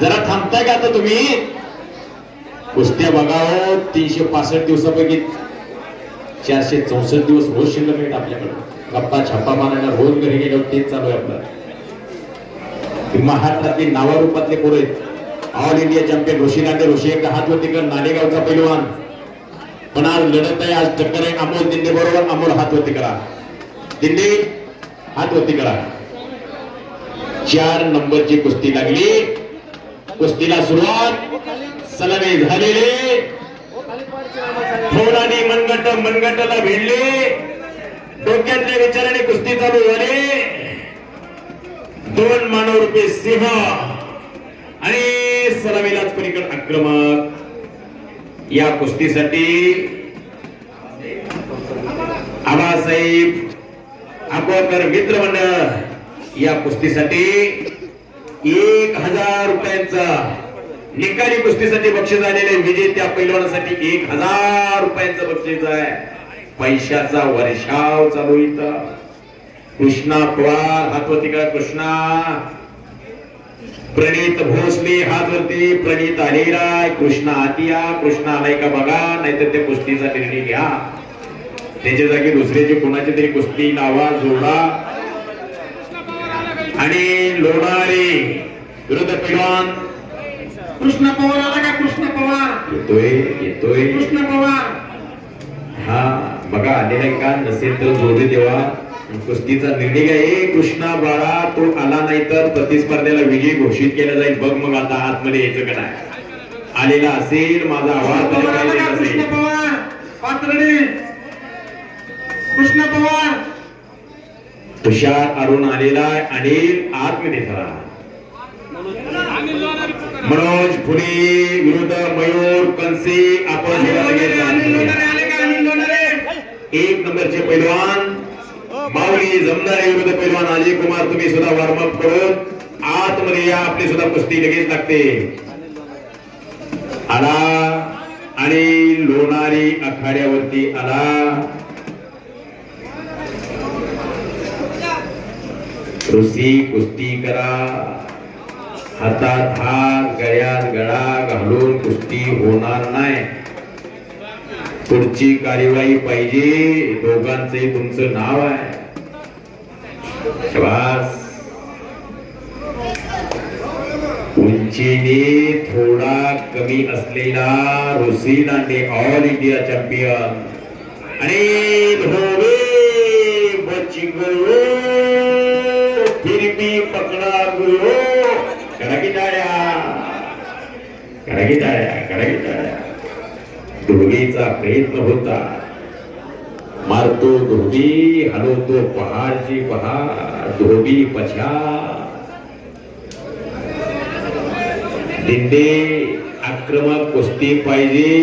जरा थांबताय का आता तुम्ही? कुस्त्या बघाव हो, तीनशे पासष्ट दिवसापैकी चारशे चौसष्ट दिवस रोज शिल्लक मिळत आपल्याकडे. गप्पा छप्पा मारायला रोज घरी गेल्यावर तेच चालू आहे आपलं. महाराष्ट्रातली नावारूपातले पोरं आहेत. All India champion Rishi Rishi एक हात होती कर नाणेगावचा पैलवान. पण आज लढत आहे आज टक्कर आहे. अमोल दिंडे बरोबर अमोल हात होती करा दिंडे हात होती करा चार नंबरची कुस्ती लागली. कुस्तीला सुरुवात. सलामी झालेले. थोडाने मनगट मनगटाला भिडले. डोक्यातल्या विचाराने कुस्ती चालू झाली. दोन मानव रुपये सिंह आणि सलामीलाच पलीकडे आक्रमक. या कुस्तीसाठी आबासाहेब आंबोकर मित्र मंडळ या कुस्तीसाठी एक हजार रुपयांचा निकाली कुस्तीसाठी बक्षीस आलेले विजेत्या पैलवानासाठी एक हजार रुपयांचं बक्षीस आहे. पैशाचा वर्षाव चालू इथं. कृष्णा पवार हातवरती का कृष्णा. प्रणित भोसले हातवरती प्रणित आलेला कृष्णा आतिया कृष्णा आलाय का बघा नाहीतर ते कुस्तीचा निर्णय घ्या. त्याच्या जागी दुसऱ्याची कोणाची तरी कुस्ती लावा जोडा. आणि लोणारे विरुद्ध पैलवान कृष्ण पवार आला का? कृष्ण पवार. येतोय येतोय. कृष्ण पवार. हा बघा आलेला का नसेल तर जोडे देवा. कुस्तीचा निर्णय घ्या. कृष्णा बाळा तो आला नाही तर प्रतिस्पर्धेला विजय घोषित केला जाईल. बघ मग आता आतमध्ये यायचं का नाही. आलेला असेल माझा आवाज कृष्ण पवार. पात्रडी कृष्ण पवार. हुशार अरुण आलेला आहे अनिल आतमध्ये झाला मनोज फुले विरुद्ध मयूर कंसे आपण एक नंबरचे पैलवान माऊली जमदारे विरुद्ध पैलवान अजय कुमार तुम्ही सुद्धा वॉर्म अप करून आतमध्ये या आपली सुद्धा कुस्ती लगेच लागते. आला आणि लोणारी आखाड्यावरती आला. ऋषी कुस्ती करा. हातात हात गळ्यात गळा घालून कुस्ती होणार नाही. पुढची कार्यवाही पाहिजे. दोघांचे तुमचं नाव आहे. शाबास. उंचीने थोडा कमी असलेला Rishi Lande all India champion आणि धोबे बची फिरती पकडा गुरु करा की टाळ्या करा प्रयत्न होता. मारतो धोबी हलवतो पहाडची पहाड धोबी पछा. दिंडे आक्रमक कुस्ती पाहिजे.